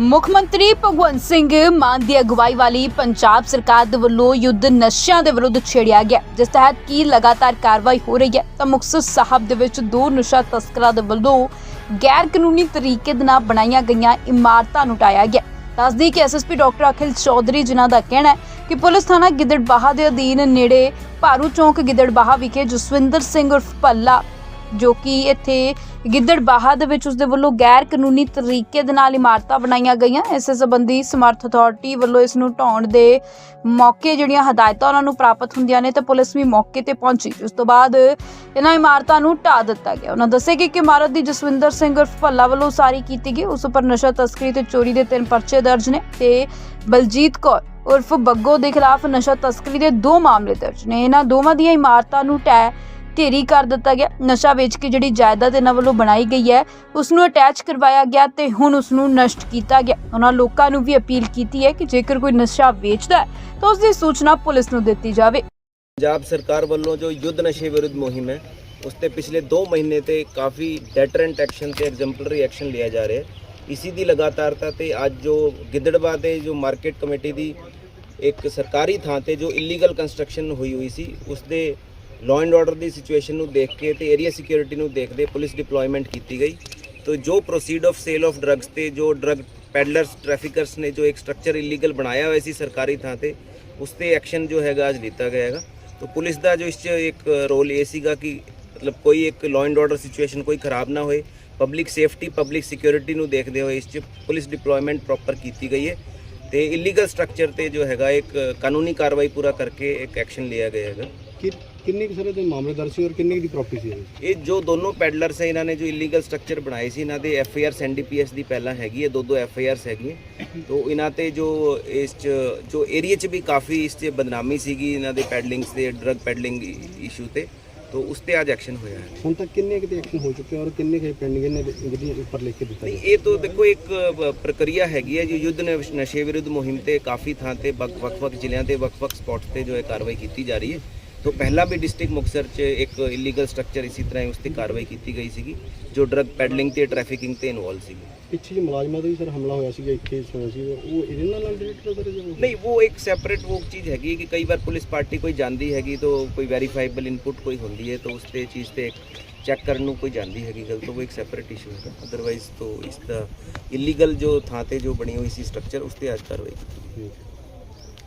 ਮੁੱਖ ਮੰਤਰੀ ਭਗਵੰਤ ਸਿੰਘ ਮਾਨ ਦੀ ਅਗਵਾਈ ਵਾਲੀ ਪੰਜਾਬ ਸਰਕਾਰ ਦੇ ਵੱਲੋਂ ਯੁੱਧ ਨਸ਼ਿਆਂ ਦੇ ਵਿਰੁੱਧ ਛੇੜਿਆ ਗਿਆ। ਜਿਸ ਤਹਿਤ ਕੀ ਲਗਾਤਾਰ ਕਾਰਵਾਈ ਹੋ ਰਹੀ ਹੈ, ਤਾਂ ਮੁਕਤਸਰ ਸਾਹਿਬ ਦੇ ਵਿੱਚ ਦੋ ਨਸ਼ਾ ਤਸਕਰਾਂ ਦੇ ਵੱਲੋਂ ਗੈਰ ਕਾਨੂੰਨੀ ਤਰੀਕੇ ਦੇ ਨਾਲ ਬਣਾਈਆਂ ਗਈਆਂ ਇਮਾਰਤਾਂ ਨੂੰ ਟਾਇਆ ਗਿਆ। ਦੱਸਦੀ ਕਿ ਐਸਐਸਪੀ ਡਾਕਟਰ ਅਖਿਲ ਚੌਧਰੀ ਜਿਨ੍ਹਾਂ ਦਾ ਕਹਿਣਾ ਹੈ ਕਿ ਪੁਲਿਸ ਥਾਣਾ ਗਿੱਦੜਬਾਹਾ ਦੇ ਅਧੀਨ ਨੇੜੇ ਭਾਰੂ ਚੌਂਕ ਗਿੱਦੜਬਾਹਾ ਵਿਖੇ ਜਸਵਿੰਦਰ ਸਿੰਘ ਉਰਫ ਭੱਲਾ ਜੋ ਕਿ ਇੱਥੇ ਗਿੱਦੜਬਾਹਾ ਦੇ ਵਿੱਚ ਉਸਦੇ ਵੱਲੋਂ ਗੈਰ ਕਾਨੂੰਨੀ ਤਰੀਕੇ ਦੇ ਨਾਲ ਇਮਾਰਤਾਂ ਬਣਾਈਆਂ ਗਈਆਂ। ਇਸ ਸੰਬੰਧੀ ਸਮਰਥ ਅਥਾਰਟੀ ਵੱਲੋਂ ਇਸ ਨੂੰ ਢਾਉਣ ਦੇ ਮੌਕੇ ਜਿਹੜੀਆਂ ਹਦਾਇਤਾਂ ਉਹਨਾਂ ਨੂੰ ਪ੍ਰਾਪਤ ਹੁੰਦੀਆਂ ਨੇ ਤੇ ਪੁਲਿਸ ਵੀ ਮੌਕੇ ਤੇ ਪਹੁੰਚੀ। ਉਸ ਤੋਂ ਬਾਅਦ ਇਹਨਾਂ ਇਮਾਰਤਾਂ ਨੂੰ ਢਾ ਦਿੱਤਾ ਗਿਆ। ਉਹਨਾਂ ਦੱਸਿਆ ਕਿ ਇਮਾਰਤ ਦੀ ਜਸਵਿੰਦਰ ਸਿੰਘ ਉਰਫ ਭੱਲਾ ਵੱਲੋਂ ਉਸਾਰੀ ਕੀਤੀ ਗਈ। ਉਸ ਉੱਪਰ ਨਸ਼ਾ ਤਸਕਰੀ ਤੇ ਚੋਰੀ ਦੇ ਤਿੰਨ ਪਰਚੇ ਦਰਜ ਨੇ ਤੇ ਬਲਜੀਤ ਕੌਰ ਉਰਫ ਬੱਗੋ ਦੇ ਖਿਲਾਫ ਨਸ਼ਾ ਤਸਕਰੀ ਦੇ ਦੋ ਮਾਮਲੇ ਦਰਜ ਨੇ। ਇਹਨਾਂ ਦੋਵਾਂ ਦੀਆਂ ਇਮਾਰਤਾਂ ਨੂੰ ਢਹਿ ਢੇਰੀ ਕਰ ਦਿੱਤਾ ਗਿਆ। ਨਸ਼ਾ ਵੇਚ ਕੇ ਜਿਹੜੀ ਜਾਇਦਾਦ ਇਹਨਾਂ ਵੱਲੋਂ ਬਣਾਈ ਗਈ ਹੈ ਉਸ ਨੂੰ ਅਟੈਚ ਕਰਵਾਇਆ ਗਿਆ ਤੇ ਹੁਣ ਉਸ ਨੂੰ ਨਸ਼ਟ ਕੀਤਾ ਗਿਆ। ਉਹਨਾਂ ਲੋਕਾਂ ਨੂੰ ਵੀ ਅਪੀਲ ਕੀਤੀ ਹੈ ਕਿ ਜੇਕਰ ਕੋਈ ਨਸ਼ਾ ਵੇਚਦਾ ਹੈ, ਤਾਂ ਉਸ ਦੀ ਸੂਚਨਾ ਪੁਲਿਸ ਨੂੰ ਦਿੱਤੀ ਜਾਵੇ। ਪੰਜਾਬ ਸਰਕਾਰ ਵੱਲੋਂ ਜੋ ਯੁੱਧ ਨਸ਼ੇ ਵਿਰੁੱਧ ਮੁਹਿੰਮ ਹੈ, ਉਸ ਤੇ ਪਿਛਲੇ 2 ਮਹੀਨੇ ਤੇ ਕਾਫੀ ਡੈਟਰੈਂਟ ਐਕਸ਼ਨ ਤੇ ਐਗਜ਼ੈਂਪਲਰੀ ਐਕਸ਼ਨ ਲਿਆ ਜਾ ਰਿਹਾ ਹੈ। ਇਸੀ ਦੀ ਲਗਾਤਾਰਤਾ ਤੇ ਅੱਜ ਜੋ ਗਿੱਦੜਬਾਹ ਦੇ ਜੋ ਮਾਰਕੀਟ ਕਮੇਟੀ ਦੀ ਇੱਕ ਸਰਕਾਰੀ ਥਾਂ ਤੇ ਜੋ ਇਲੀਗਲ ਕੰਸਟਰਕਸ਼ਨ ਹੋਈ ਹੋਈ ਸੀ, ਉਸ ਦੇ ਲਾਅ ਐਂਡ ਆਰਡਰ ਦੀ ਸਿਚੁਏਸ਼ਨ ਨੂੰ ਦੇਖ ਕੇ ਤੇ ਏਰੀਆ ਸਿਕਿਉਰਿਟੀ ਨੂੰ ਦੇਖਦੇ ਪੁਲਿਸ ਡਿਪਲੋਇਮੈਂਟ ਕੀਤੀ ਗਈ। ਤੋ ਜੋ proceed of sale of drugs ਤੇ ਜੋ ਡਰੱਗ ਪੈਡਲਰਸ ਟ੍ਰੈਫਿਕਰਸ ਨੇ ਜੋ ਇੱਕ ਸਟਰਕਚਰ ਇਲੀਗਲ ਬਣਾਇਆ ਹੋਇਆ ਸੀ ਸਰਕਾਰੀ ਥਾਂ ਤੇ, ਉਸ ਤੇ ਐਕਸ਼ਨ ਜੋ ਹੈਗਾ ਅੱਜ ਲਿੱਤਾ ਗਿਆ ਹੈਗਾ। ਤੋ ਪੁਲਿਸ ਦਾ ਜੋ ਇਸ 'ਚ ਇੱਕ ਰੋਲ ਇਹ ਸੀਗਾ ਕਿ ਮਤਲਬ ਕੋਈ ਇੱਕ ਲਾਅ ਐਂਡ ਆਰਡਰ ਸਿਚੁਏਸ਼ਨ ਕੋਈ ਖਰਾਬ ਨਾ ਹੋਏ। ਪਬਲਿਕ ਸੇਫਟੀ ਪਬਲਿਕ ਸਿਕਿਉਰਿਟੀ ਨੂੰ ਦੇਖਦੇ ਹੋਏ ਇਸ 'ਚ ਪੁਲਿਸ ਡਿਪਲੋਇਮੈਂਟ ਪ੍ਰੋਪਰ ਕੀਤੀ ਗਈ ਹੈ। ਤੇ ਇਲੀਗਲ ਸਟਰਕਚਰ ਤੇ ਜੋ ਹੈਗਾ ਇੱਕ ਕਾਨੂੰਨੀ ਕਾਰਵਾਈ ਪੂਰਾ ਕਰਕੇ ਇੱਕ ਐਕਸ਼ਨ ਲਿਆ ਗਿਆ ਹੈਗਾ। ਕਿ ਕਿੰਨੇ ਕੁ ਸਾਰੇ ਦੇ ਮਾਮਲੇ ਦਰਜ ਸੀ ਔਰ ਕਿੰਨੇ ਦੀ ਪ੍ਰਾਪਰਟੀ ਸੀ ਇਹ? ਇਹ ਜੋ ਦੋਨੋਂ ਪੈਡਲਰਸ ਹੈ ਇਹਨਾਂ ਨੇ ਜੋ ਇਲੀਗਲ ਸਟਰਕਚਰ ਬਣਾਏ ਸੀ ਇਹਨਾਂ ਦੇ ਐਫ ਆਈ ਆਰ ਐਨਡੀਪੀਐਸ ਦੀ ਪਹਿਲਾਂ ਹੈਗੀ ਹੈ ਦੋ ਦੋ ਐਫ ਆਈ ਆਰਸ ਹੈਗੀਆਂ ਤੋਂ ਇਹਨਾਂ ਤੇ ਜੋ ਇਸ ਚ ਜੋ ਏਰੀਆ ਚ ਵੀ ਕਾਫੀ ਇਸ ਤੇ ਬਦਨਾਮੀ ਸੀਗੀ ਇਹਨਾਂ ਦੇ ਪੈਡਲਿੰਗਸ ਦੇ ਡਰਗ ਪੈਡਲਿੰਗ ਇਸ਼ੂ ਤੇ। ਤੋਂ ਉਸ ਤੇ ਅੱਜ ਐਕਸ਼ਨ ਹੋਇਆ ਹੈ। ਹੁਣ ਤੱਕ ਕਿੰਨੇ ਕੁ ਦੇ ਐਕਸ਼ਨ ਹੋ ਚੁੱਕੇ ਔਰ ਕਿੰਨੇ ਕੁ ਪੈਂਡਿੰਗ ਨੇ ਜਿਹਦੀ ਉੱਪਰ ਲਿਖ ਕੇ ਦਿੱਤਾ ਨਹੀਂ ਇਹ ਤਾਂ ਦੇਖੋ ਇੱਕ ਅ, ਪ੍ਰਕਿਰਿਆ ਹੈਗੀ ਹੈ ਜੋ ਯੁੱਧ ਨਸ਼- ਨਸ਼ੇ ਵਿਰੁੱਧ ਮੁਹਿੰਮ ਤੇ ਕਾਫੀ ਥਾਂ ਤੇ ਵੱਖ- ਵੱਖ-ਵੱਖ ਜ਼ਿਲ੍ਹਿਆਂ ਤੇ ਵੱਖ-ਵੱਖ ਸਪੌਟਸ ਤੇ ਜੋ ਹੈ ਕਾਰਵਾਈ ਕੀਤੀ ਜਾ ਰਹੀ ਹੈ। ਤੋਂ ਪਹਿਲਾਂ ਵੀ ਡਿਸਟ੍ਰਿਕਟ ਮੁਕਤਸਰ 'ਚ ਇੱਕ ਇਲੀਗਲ ਸਟਰਕਚਰ ਇਸੇ ਤਰ੍ਹਾਂ ਹੀ ਉਸ ਤੇ ਕਾਰਵਾਈ ਕੀਤੀ ਗਈ ਸੀਗੀ ਜੋ ਡਰਗ ਪੈਡਲਿੰਗ ਤੇ ਟ੍ਰੈਫਿਕਿੰਗ ਤੇ ਇਨਵੋਲਵ ਸੀਗੀ। ਪਿੱਛੇ ਜੀ ਮੁਲਾਜ਼ਮਾਂ ਦਾ ਵੀ ਸਰ ਹਮਲਾ ਹੋਇਆ ਸੀਗਾ ਇੱਥੇ ਸੁਣਿਆ ਸੀ ਉਹ ਇਹਦੇ ਨਾਲ ਰਿਲੇਟਡ ਜਾਂ ਨਹੀਂ ਉਹ ਇੱਕ ਸੈਪਰੇਟ ਉਹ ਚੀਜ਼ ਹੈਗੀ ਹੈ ਕਿ ਕਈ ਵਾਰ ਪੁਲਿਸ ਪਾਰਟੀ ਕੋਈ ਜਾਂਦੀ ਹੈਗੀ ਤਾਂ ਕੋਈ ਵੈਰੀਫਾਈਬਲ ਇਨਪੁਟ ਕੋਈ ਹੁੰਦੀ ਹੈ ਤਾਂ ਉਸ ਤੇ ਚੀਜ਼ ਤੇ ਚੈੱਕ ਕਰਨ ਨੂੰ ਕੋਈ ਜਾਂਦੀ ਹੈਗੀ ਗੱਲ ਤਾਂ ਉਹ ਇੱਕ ਸੈਪਰੇਟ ਇਸ਼ੂ ਹੈਗਾ। ਅਦਰਵਾਈਜ਼ ਤਾਂ ਇਸ ਦਾ ਇਲੀਗਲ ਜੋ ਥਾਂ ਤੇ ਜੋ ਬਣੀ ਹੋਈ ਸੀ ਸਟਰਕਚਰ ਉਸ ਤੇ ਅੱਜ ਕਾਰਵਾਈ ਕੀਤੀ।